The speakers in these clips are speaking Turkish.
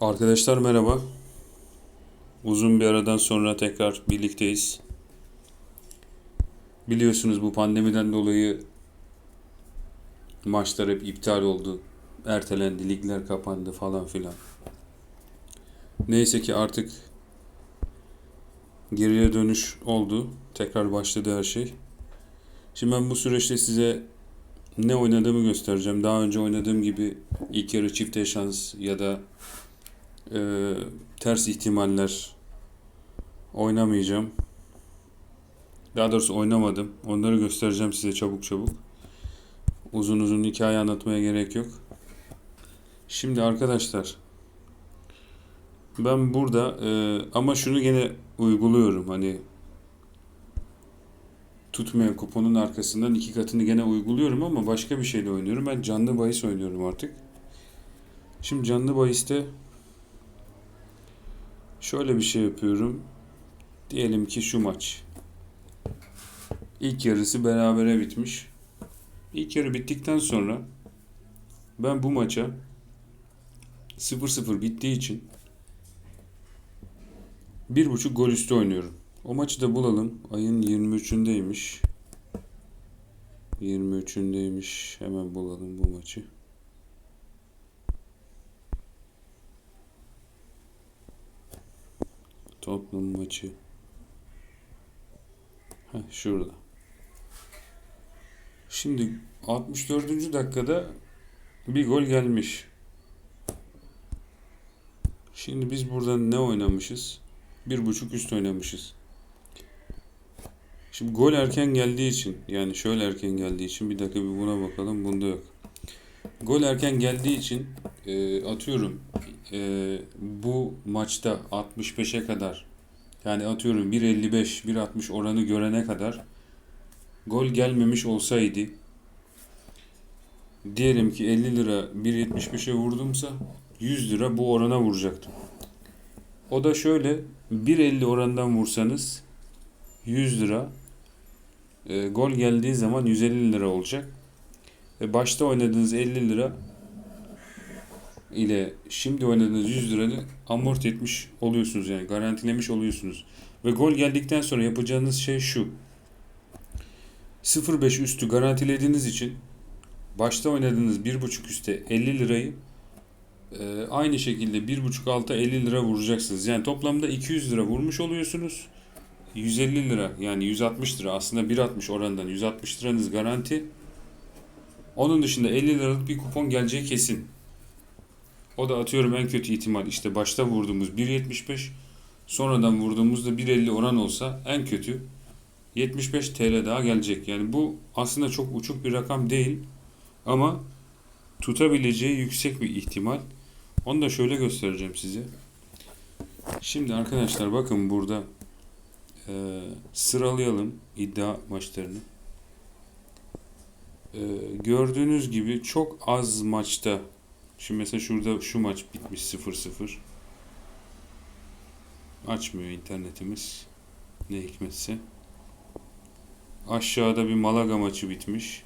Arkadaşlar merhaba. Uzun bir aradan sonra tekrar birlikteyiz. Biliyorsunuz bu pandemiden dolayı maçlar hep iptal oldu. Ertelendi, ligler kapandı falan filan. Neyse ki artık geriye dönüş oldu. Tekrar başladı her şey. Şimdi ben bu süreçte size ne oynadığımı göstereceğim. Daha önce oynadığım gibi ilk yarı çifte şans ya da e, ters ihtimaller oynamayacağım. Daha doğrusu oynamadım. Onları göstereceğim size çabuk çabuk. Uzun uzun hikaye anlatmaya gerek yok. Şimdi arkadaşlar ben burada e, ama şunu gene uyguluyorum. Hani tutmayan kuponun arkasından iki katını gene uyguluyorum ama başka bir şeyle oynuyorum. Ben canlı bahis oynuyorum artık. Şimdi canlı bahiste Şöyle bir şey yapıyorum. Diyelim ki şu maç. İlk yarısı berabere bitmiş. İlk yarı bittikten sonra ben bu maça 0-0 bittiği için bir buçuk gol üstü oynuyorum. O maçı da bulalım. Ayın 23'ündeymiş. 23'ündeymiş. Hemen bulalım bu maçı. Tottenham maçı. Heh, şurada. Şimdi 64. dakikada bir gol gelmiş. Şimdi biz burada ne oynamışız? Bir buçuk üst oynamışız. Şimdi gol erken geldiği için yani şöyle erken geldiği için bir dakika bir buna bakalım. Bunda yok. Gol erken geldiği için e, atıyorum e, bu maçta 65'e kadar yani atıyorum 1.55 1.60 oranı görene kadar gol gelmemiş olsaydı diyelim ki 50 lira 1.75'e vurdumsa 100 lira bu orana vuracaktım. O da şöyle 1.50 orandan vursanız 100 lira e, gol geldiği zaman 150 lira olacak. Ve başta oynadığınız 50 lira ile şimdi oynadığınız 100 liranı amort etmiş oluyorsunuz yani garantilemiş oluyorsunuz. Ve gol geldikten sonra yapacağınız şey şu. 0.5 üstü garantilediğiniz için başta oynadığınız 1.5 üste 50 lirayı e, aynı şekilde 1.5 alta 50 lira vuracaksınız. Yani toplamda 200 lira vurmuş oluyorsunuz. 150 lira yani 160 lira aslında 1.60 orandan 160 liranız garanti. Onun dışında 50 liralık bir kupon geleceği kesin. O da atıyorum en kötü ihtimal işte başta vurduğumuz 1.75 sonradan vurduğumuzda 1.50 oran olsa en kötü 75 TL daha gelecek. Yani bu aslında çok uçuk bir rakam değil ama tutabileceği yüksek bir ihtimal. Onu da şöyle göstereceğim size. Şimdi arkadaşlar bakın burada e, sıralayalım iddia maçlarını. E, gördüğünüz gibi çok az maçta Şimdi mesela şurada şu maç bitmiş 0-0. Açmıyor internetimiz. Ne hikmetse. Aşağıda bir Malaga maçı bitmiş.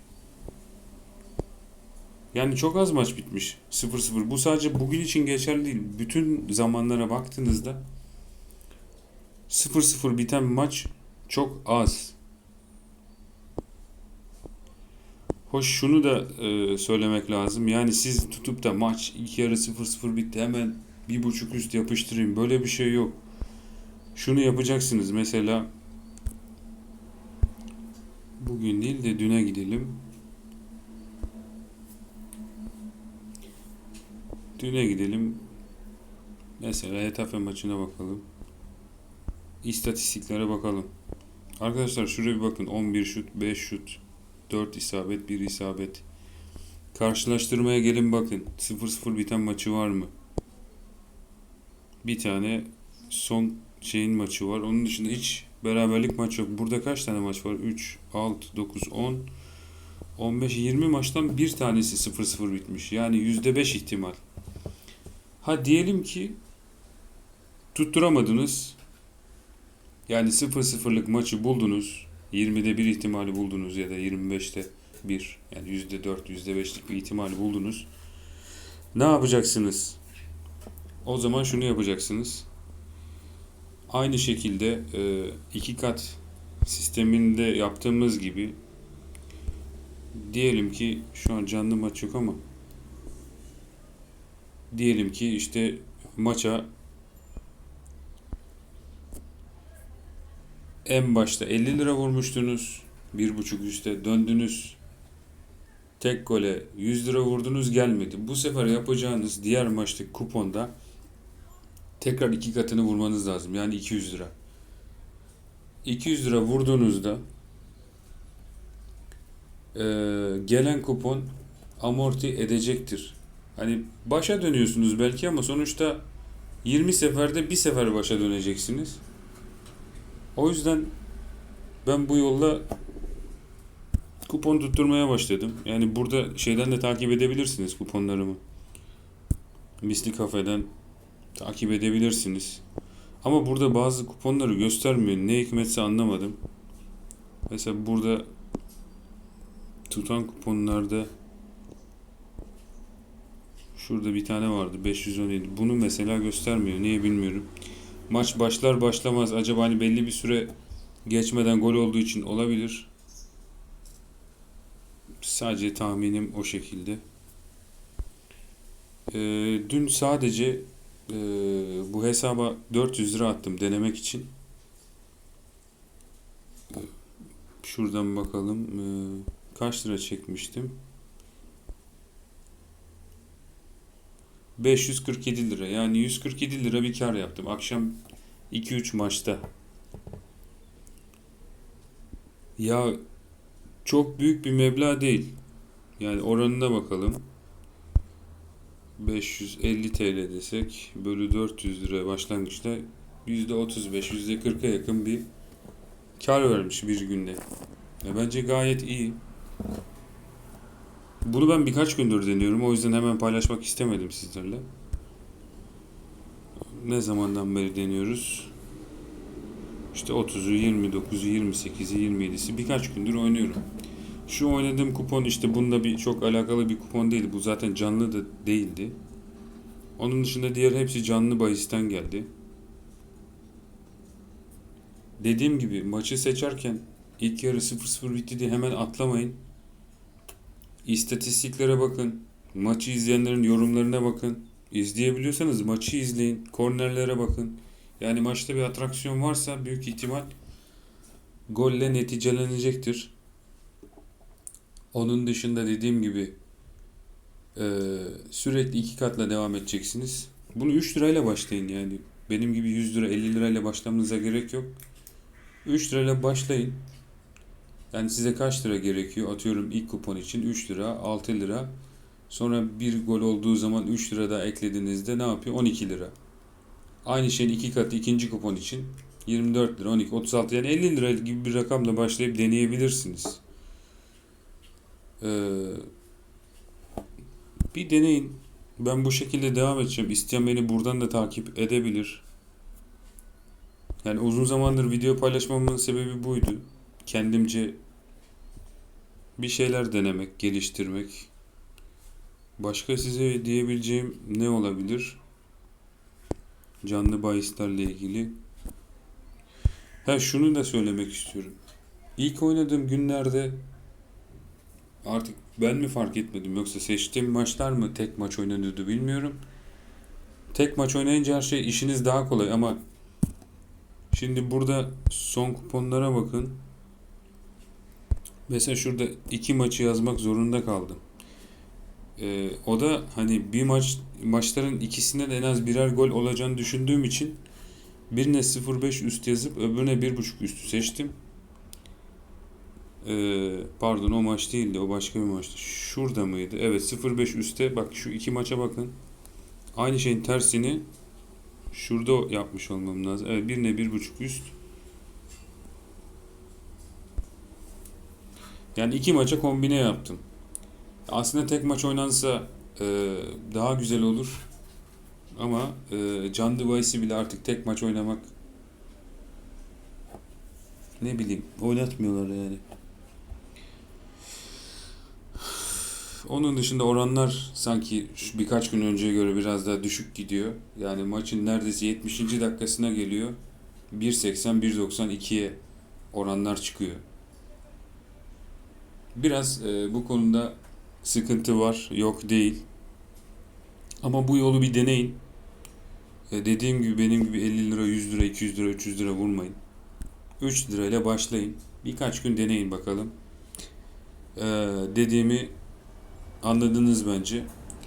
Yani çok az maç bitmiş. 0-0. Bu sadece bugün için geçerli değil. Bütün zamanlara baktığınızda 0-0 biten maç çok az. Hoş şunu da e, söylemek lazım. Yani siz tutup da maç iki yarı 0-0 bitti hemen bir buçuk üst yapıştırayım. Böyle bir şey yok. Şunu yapacaksınız. Mesela bugün değil de düne gidelim. Düne gidelim. Mesela Hetafe maçına bakalım. İstatistiklere bakalım. Arkadaşlar şuraya bir bakın. 11 şut, 5 şut, 4 isabet, 1 isabet. Karşılaştırmaya gelin bakın. 0-0 biten maçı var mı? Bir tane son şeyin maçı var. Onun dışında hiç beraberlik maç yok. Burada kaç tane maç var? 3, 6, 9, 10, 15, 20 maçtan bir tanesi 0-0 bitmiş. Yani %5 ihtimal. Ha diyelim ki tutturamadınız. Yani 0-0'lık maçı buldunuz. 20'de bir ihtimali buldunuz ya da 25'te bir yani %4, %5'lik bir ihtimali buldunuz. Ne yapacaksınız? O zaman şunu yapacaksınız. Aynı şekilde e, iki kat sisteminde yaptığımız gibi diyelim ki şu an canlı maç yok ama diyelim ki işte maça en başta 50 lira vurmuştunuz. Bir buçuk üste döndünüz. Tek gole 100 lira vurdunuz gelmedi. Bu sefer yapacağınız diğer maçtaki kuponda tekrar iki katını vurmanız lazım. Yani 200 lira. 200 lira vurduğunuzda eee, gelen kupon amorti edecektir. Hani başa dönüyorsunuz belki ama sonuçta 20 seferde bir sefer başa döneceksiniz. O yüzden ben bu yolla kupon tutturmaya başladım. Yani burada şeyden de takip edebilirsiniz kuponlarımı. Misli kafeden takip edebilirsiniz. Ama burada bazı kuponları göstermiyor. Ne hikmetse anlamadım. Mesela burada tutan kuponlarda şurada bir tane vardı 517. Bunu mesela göstermiyor. Niye bilmiyorum. Maç başlar başlamaz acaba hani belli bir süre geçmeden gol olduğu için olabilir. Sadece tahminim o şekilde. Ee, dün sadece ee, bu hesaba 400 lira attım denemek için. Ee, Şuradan bakalım. Ee, kaç lira çekmiştim? 547 lira. Yani 147 lira bir kar yaptım. Akşam 2-3 maçta. Ya çok büyük bir meblağ değil. Yani oranına bakalım. 550 TL desek bölü 400 lira başlangıçta %35, %40'a yakın bir kar vermiş bir günde. Ya bence gayet iyi. Bunu ben birkaç gündür deniyorum. O yüzden hemen paylaşmak istemedim sizlerle. Ne zamandan beri deniyoruz? İşte 30'u, 29'u, 28'i, 27'si birkaç gündür oynuyorum. Şu oynadığım kupon işte bununla bir çok alakalı bir kupon değil. Bu zaten canlı da değildi. Onun dışında diğer hepsi canlı bahisten geldi. Dediğim gibi maçı seçerken ilk yarı 0-0 bitti diye hemen atlamayın. İstatistiklere bakın. Maçı izleyenlerin yorumlarına bakın. İzleyebiliyorsanız maçı izleyin. Kornerlere bakın. Yani maçta bir atraksiyon varsa büyük ihtimal golle neticelenecektir. Onun dışında dediğim gibi e, sürekli iki katla devam edeceksiniz. Bunu 3 lirayla başlayın yani. Benim gibi 100 lira 50 lirayla başlamanıza gerek yok. 3 lirayla başlayın. Yani size kaç lira gerekiyor? Atıyorum ilk kupon için 3 lira, 6 lira. Sonra bir gol olduğu zaman 3 lira daha eklediğinizde ne yapıyor? 12 lira. Aynı şeyin iki katı ikinci kupon için 24 lira, 12, 36 yani 50 lira gibi bir rakamla başlayıp deneyebilirsiniz. Ee, bir deneyin. Ben bu şekilde devam edeceğim. İsteyen beni buradan da takip edebilir. Yani uzun zamandır video paylaşmamın sebebi buydu. Kendimce bir şeyler denemek, geliştirmek. Başka size diyebileceğim ne olabilir? Canlı bahislerle ilgili. Ha şunu da söylemek istiyorum. İlk oynadığım günlerde artık ben mi fark etmedim yoksa seçtiğim maçlar mı tek maç oynanıyordu bilmiyorum. Tek maç oynayınca her şey işiniz daha kolay ama şimdi burada son kuponlara bakın. Mesela şurada iki maçı yazmak zorunda kaldım. Ee, o da hani bir maç maçların ikisinden en az birer gol olacağını düşündüğüm için birine 0.5 üst yazıp öbürüne 1.5 üstü seçtim. Ee, pardon o maç değildi o başka bir maçtı. Şurada mıydı? Evet 0.5 üstte bak şu iki maça bakın. Aynı şeyin tersini şurada yapmış olmam lazım. Evet birine 1.5 üst. Yani iki maça kombine yaptım. Aslında tek maç oynansa e, daha güzel olur. Ama e, Can Device'i bile artık tek maç oynamak ne bileyim oynatmıyorlar yani. Onun dışında oranlar sanki şu birkaç gün önceye göre biraz daha düşük gidiyor. Yani maçın neredeyse 70. dakikasına geliyor. 1.80 1.92'ye oranlar çıkıyor. Biraz e, bu konuda sıkıntı var, yok değil. Ama bu yolu bir deneyin. E, dediğim gibi benim gibi 50 lira, 100 lira, 200 lira, 300 lira vurmayın. 3 lirayla başlayın. Birkaç gün deneyin bakalım. E, dediğimi anladınız bence.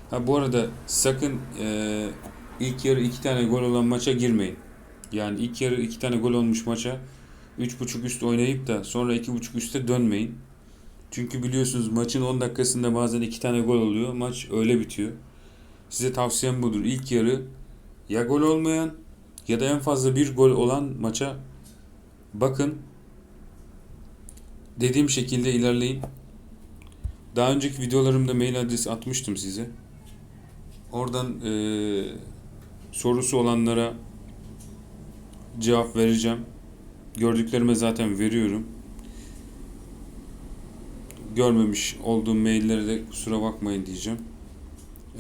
Ha bu arada sakın e, ilk yarı iki tane gol olan maça girmeyin. Yani ilk yarı iki tane gol olmuş maça 3.5 üst oynayıp da sonra 2.5 üste dönmeyin. Çünkü biliyorsunuz maçın 10 dakikasında bazen iki tane gol oluyor. Maç öyle bitiyor. Size tavsiyem budur. İlk yarı ya gol olmayan ya da en fazla bir gol olan maça bakın. Dediğim şekilde ilerleyin. Daha önceki videolarımda mail adresi atmıştım size. Oradan eee, sorusu olanlara cevap vereceğim. Gördüklerime zaten veriyorum. Görmemiş olduğum maillere de kusura bakmayın diyeceğim.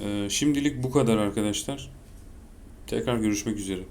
Eee, şimdilik bu kadar arkadaşlar. Tekrar görüşmek üzere.